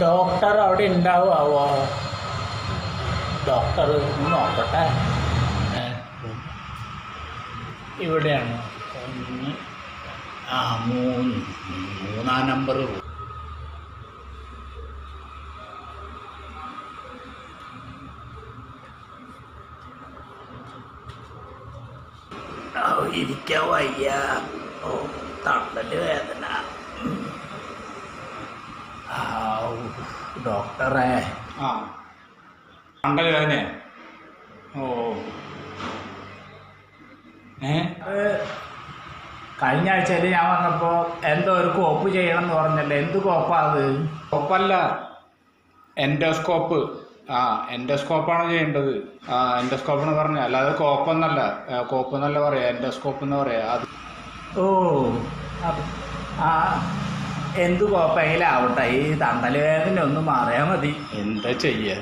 Doctor അവിടെ ഉണ്ടാവുമോ doctor നോക്കട്ടെ. ഇവിടെയാണ്. ഒന്ന് ആ മൂന്ന് മൂന്നാം നമ്പർ ഇരിക്കാൻ വയ്യ. ഡോക്ടറെ. ആ. അതിനെ ഓ. ഏ? കഴിഞ്ഞ ആഴ്ചയിൽ ഞാൻ വന്നപ്പോൾ എന്തോ ഒരു കോപ്പ് ചെയ്യണം എന്ന് പറഞ്ഞല്ലേ? എന്ത് കോപ്പാ അത്? കോപ്പല്ല. എൻഡോസ്കോപ്പ്. ആ എൻഡോസ്കോപ്പാണ് ചെയ്യേണ്ടത്. ആ എൻഡോസ്കോപ്പ് എന്ന് പറഞ്ഞ അല്ലാതെ കോപ്പൊന്നല്ല. കോപ്പ് എന്നല്ല പറയാ. എൻഡോസ്കോപ്പ് എന്ന് പറയാ. അത് ഓ. ആ എന്ത് കോപ്പയിലാവട്ടെ ഈ തണ്ടൽ വേദന ഒന്ന് മാറിയാൽ മതി. എന്താ ചെയ്യ?